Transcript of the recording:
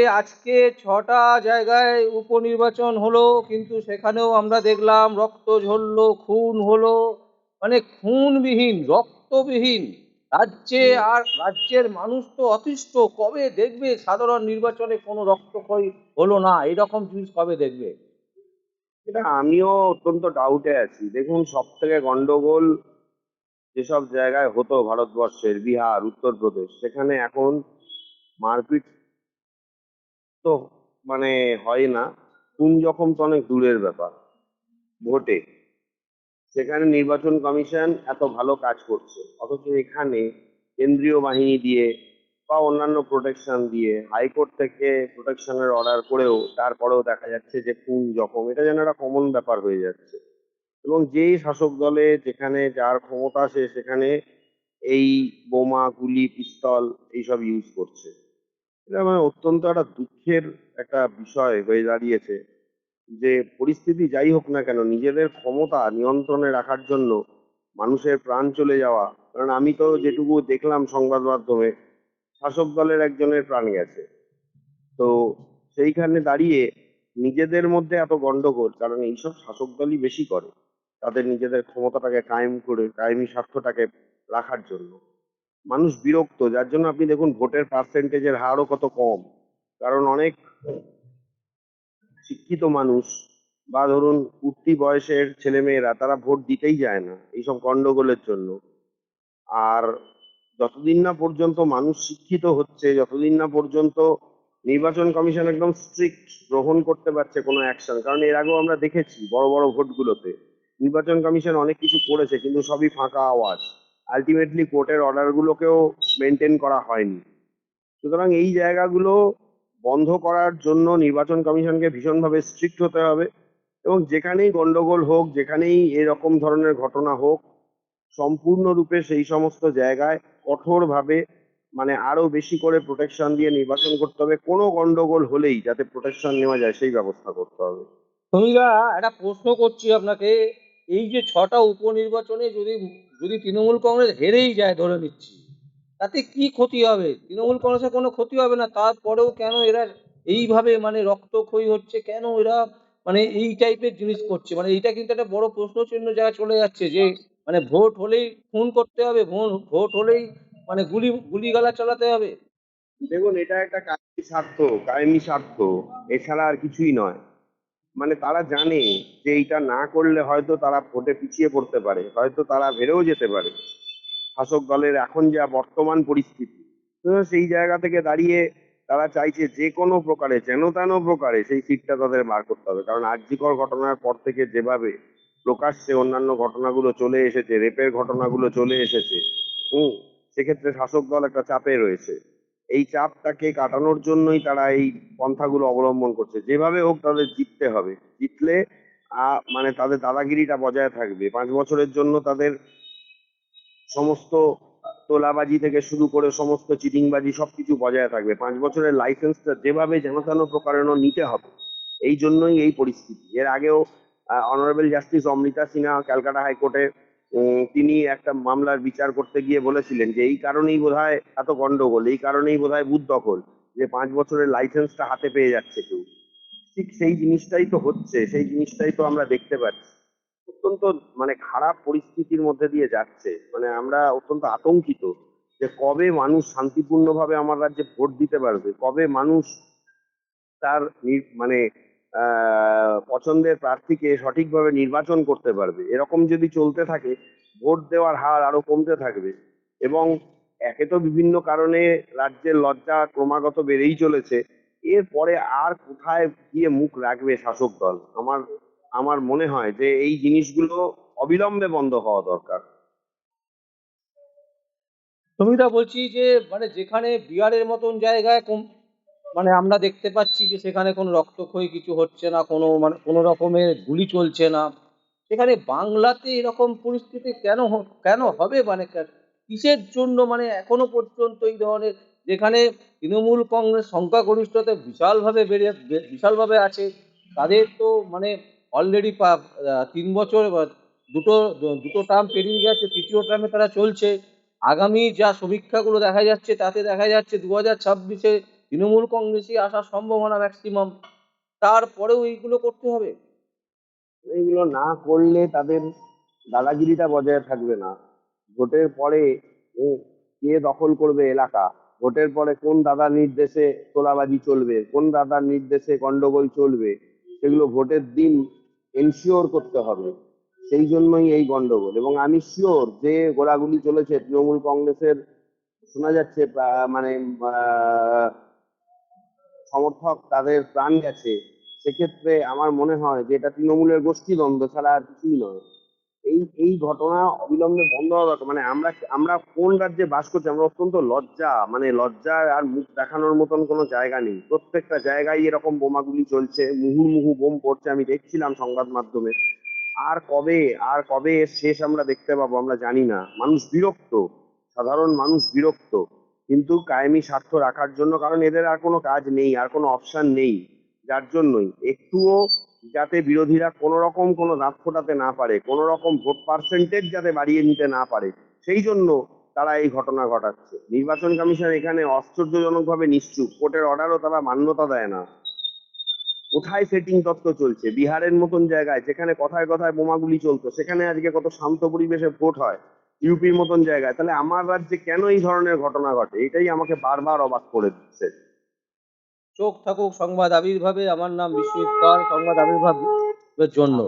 রাজ্যে আজকে ছটা জায়গায় উপনির্বাচন হলো কিন্তু সেখানেও আমরা দেখলাম রক্ত ঝরলো খুন হলো মানে খুনবিহীন রক্তবিহীন। রাজ্যে আর রাজ্যের মানুষ তো অতিষ্ঠ। কবে দেখবে সাধারণ নির্বাচনে কোনো রক্তক্ষয়ী হলো না? এরকম জিনিস কবে দেখবে? এটা আমিও অত্যন্ত ডাউটে আছি। দেখুন সব থেকে গন্ডগোল যেসব জায়গায় হতো ভারতবর্ষের বিহার উত্তরপ্রদেশ সেখানে এখন মারপিট তো মানে হয় না। খুন জখম তো অনেক দূরের ব্যাপার, ভোটে। সেখানে নির্বাচন কমিশন এত ভালো কাজ করছে, অথচ এখানে কেন্দ্রীয় বাহিনী দিয়ে বা অন্যান্য প্রোটেকশন দিয়ে, হাইকোর্ট থেকে প্রোটেকশনের অর্ডার করেও তারপরেও দেখা যাচ্ছে যে খুন জখম, এটা যেন একটা কমন ব্যাপার হয়ে যাচ্ছে। এবং যেই শাসক দলে যেখানে যার ক্ষমতা সে সেখানে এই বোমা, গুলি, পিস্তল, এইসব ইউজ করছে। এটা মানে অত্যন্ত একটা দুঃখের একটা বিষয় হয়ে দাঁড়িয়েছে যে পরিস্থিতি যাই হোক না কেন, নিজেদের ক্ষমতা নিয়ন্ত্রণে রাখার জন্য মানুষের প্রাণ চলে যাওয়া। কারণ আমি তো যেটুকু দেখলাম সংবাদ মাধ্যমে, শাসক দলের একজনের প্রাণ গেছে। তো সেইখানে দাঁড়িয়ে নিজেদের মধ্যে এত গন্ডগোল, কারণ এইসব শাসক দলই বেশি করে তাদের নিজেদের ক্ষমতাটাকে কায়েম করে, কায়েমি স্বার্থটাকে রাখার জন্য। মানুষ বিরক্ত, যার জন্য আপনি দেখুন ভোটের পার্সেন্টেজের হারও কত কম। কারণ অনেক শিক্ষিত মানুষ বা ধরুন উঠতি বয়সের ছেলেমেয়েরা তারা ভোট দিতেই যায় না এইসব গন্ডগোলের জন্য। আর যতদিন না পর্যন্ত মানুষ শিক্ষিত হচ্ছে, যতদিন না পর্যন্ত নির্বাচন কমিশন একদম স্ট্রিক্ট গ্রহণ করতে পারছে কোনো অ্যাকশন কারণ এর আগেও আমরা দেখেছি বড় বড় ভোটগুলোতে। নির্বাচন কমিশন অনেক কিছু করেছে, কিন্তু সবই ফাঁকা আওয়াজ। আলটিমেটলি কোর্টের অর্ডারগুলোকেও মেনটেন করা হয়নি। সুতরাং এই জায়গাগুলো বন্ধ করার জন্য নির্বাচন কমিশনকে ভীষণভাবে স্ট্রিক্ট হতে হবে এবং যেখানেই গন্ডগোল হোক, যেখানেই এরকম ধরনের ঘটনা হোক, সম্পূর্ণরূপে সেই সমস্ত জায়গায় কঠোরভাবে মানে আরও বেশি করে প্রোটেকশন দিয়ে নির্বাচন করতে হবে। কোনো গন্ডগোল হলেই যাতে প্রোটেকশন নেওয়া যায়, সেই ব্যবস্থা করতে হবে। সমীরা, একটা প্রশ্ন করছি আপনাকে। এই যে ছটা উপনির্বাচনে যদি যদি তৃণমূল কংগ্রেস হেরেই যায় ধরে নিচ্ছি, তাতে কি ক্ষতি হবে? তৃণমূল কংগ্রেসের কোনো ক্ষতি হবে না। তারপরেও কেন এরা এইভাবে মানে রক্তক্ষয়ী হচ্ছে? কেন এরা মানে এই টাইপের জিনিস করছে? মানে এইটা কিন্তু একটা বড় প্রশ্ন চিহ্ন জায়গায় চলে যাচ্ছে যে মানে ভোট হলেই খুন করতে হবে, ভোট হলেই মানে গুলি গুলিগালা চালাতে হবে। দেখুন, এটা একটা কায়েমি স্বার্থ কায়েমি স্বার্থ এছাড়া আর কিছুই নয়। মানে তারা জানে যে এইটা না করলে হয়তো তারা ভোটে পিছিয়ে পড়তে পারে, হয়তো তারা হেরেও যেতে পারে। শাসক দলের এখন যা বর্তমান পরিস্থিতি সেই জায়গা থেকে দাঁড়িয়ে তারা চাইছে যে কোনো প্রকারে, যেন তেন প্রকারে সেই সিটটা তাদের বার করতে হবে। কারণ আর্যিকর ঘটনার পর থেকে যেভাবে প্রকাশ্যে অন্যান্য ঘটনাগুলো চলে এসেছে, রেপের ঘটনাগুলো চলে এসেছে, হুম, সেক্ষেত্রে শাসক দল একটা চাপে রয়েছে। এই চাপটাকে কাটানোর জন্যই তারা এই পন্থাগুলো অবলম্বন করছে। যেভাবে হোক তাদের জিততে হবে। জিতলে মানে তাদের দাদাগিরিটা বজায় থাকবে। পাঁচ বছরের জন্য তাদের সমস্ত তোলাবাজি থেকে শুরু করে সমস্ত চিটিংবাজি সবকিছু বজায় থাকবে। পাঁচ বছরের লাইসেন্সটা যেভাবে যেন তেন প্রকারেণ নিতে হবে, এই জন্যই এই পরিস্থিতি। এর আগেও অনারেবল জাস্টিস অমৃতা সিনহা ক্যালকাটা হাইকোর্টে তিনি একটা মামলার বিচার করতে গিয়ে বলেছিলেন যে এই কারণেই বোধহয় এত গন্ডগোল, এই কারণেই বোধহয় বুথ দখল, যে পাঁচ বছরের লাইসেন্সটা হাতে পেয়ে যাচ্ছে কেউ। ঠিক সেই জিনিসটাই তো হচ্ছে, সেই জিনিসটাই তো আমরা দেখতে পাচ্ছি। অত্যন্ত মানে খারাপ পরিস্থিতির মধ্যে দিয়ে যাচ্ছে। মানে আমরা অত্যন্ত আতঙ্কিত যে কবে মানুষ শান্তিপূর্ণভাবে আমার রাজ্যে ভোট দিতে পারবে, কবে মানুষ তার মানে পছন্দের প্রার্থীকে সঠিকভাবে নির্বাচন করতে পারবে। এরকম যদি চলতে থাকে, ভোট দেওয়ার হার আরও কমতে থাকবে এবং একে তো বিভিন্ন কারণে রাজ্যের লজ্জা ক্রমাগত বেড়েই চলেছে। এরপরে আর কোথায় গিয়ে মুখ রাখবে শাসক দল? আমার আমার মনে হয় যে এই জিনিসগুলো অবিলম্বে বন্ধ হওয়া দরকার। সুমিতা, বলছি যে মানে যেখানে বিহারের মতন জায়গায় মানে আমরা দেখতে পাচ্ছি যে সেখানে কোনো রক্তক্ষয়ী কিছু হচ্ছে না, কোনো মানে কোনো রকমের গুলি চলছে না। সেখানে বাংলাতে এরকম পরিস্থিতি কেন কেন হবে? মানে কিসের জন্য? মানে এখনও পর্যন্ত এই ধরনের যেখানে তৃণমূল কংগ্রেস সংখ্যাগরিষ্ঠতা বিশালভাবে বেড়ে বিশালভাবে আছে, তাদের তো মানে অলরেডি তিন বছর দুটো দুটো টার্ম পেরিয়ে গেছে, তৃতীয় টার্মে তারা চলছে। আগামী যা সমীক্ষাগুলো দেখা যাচ্ছে, তাতে দেখা যাচ্ছে দু হাজার ছাব্বিশে তৃণমূল কংগ্রেসই আসার সম্ভাবনা ম্যাক্সিমাম তারপরেও এইগুলো করতে হবে। এইগুলো না করলে তাদের দাদাগিরিটা বজায় থাকবে না। ভোটের পরে কে দখল করবে এলাকা? ভোটের পরে কোন দাদার নির্দেশে তোলাবাজি চলবে? কোন দাদার নির্দেশে গন্ডগোল চলবে? সেগুলো ভোটের দিন এনশিওর করতে হবে। সেই জন্যই এই গন্ডগোল। এবং আমি শিওর যে গোলাগুলি চলেছে, তৃণমূল কংগ্রেসের, শোনা যাচ্ছে মানে সমর্থক তাদের প্রাণ গেছে, সেক্ষেত্রে আমার মনে হয় যে এটা তৃণমূলের গোষ্ঠী দ্বন্দ্ব ছাড়া আর কিছুই নয়। এই এই ঘটনা অবিলম্বে বন্ধ হওয়া দরকার। মানে আমরা আমরা কোন রাজ্যে বাস করছি, আমরা অত্যন্ত লজ্জা। মানে লজ্জা আর মুখ দেখানোর মতন কোনো জায়গা নেই। প্রত্যেকটা জায়গায় এরকম বোমাগুলি চলছে, মুহুর্মুহু বোম পড়ছে। আমি দেখছিলাম সংবাদ মাধ্যমে। আর কবে আর কবে এর শেষ আমরা দেখতে পাবো আমরা জানি না। মানুষ বিরক্ত, সাধারণ মানুষ বিরক্ত। কিন্তু কায়েমি স্বার্থ রাখার জন্য, কারণ এদের আর কোনো কাজ নেই, আর কোনো অপশন নেই যার জন্যই। একটুও যাতে বিরোধীরা কোনো রকম কোনো দাঁত ফোটাতে না পারে, কোনো রকম ভোট পার্সেন্টেজ যাতে বাড়িয়ে নিতে না পারে, সেই জন্য তারা এই ঘটনা ঘটাচ্ছে। নির্বাচন কমিশন এখানে আশ্চর্যজনকভাবে নিশ্চুপ। কোর্টের অর্ডারও তারা মান্যতা দেয় না। কোথায় সেটিং তত্ত্ব চলছে? বিহারের মতন জায়গায়, যেখানে কথায় কথায় বোমাগুলি চলতো, সেখানে আজকে কত শান্ত পরিবেশে ভোট হয়। ইউপির মতন জায়গায়। তাহলে আমার রাজ্যে কেন এই ধরনের ঘটনা ঘটে? এটাই আমাকে বারবার অবাক করে দিচ্ছে। চোখ থাকুক সংবাদ আবির্ভাবে। আমার নাম বিশ্বজিৎ কর সংবাদ আবির্ভাবের জন্য।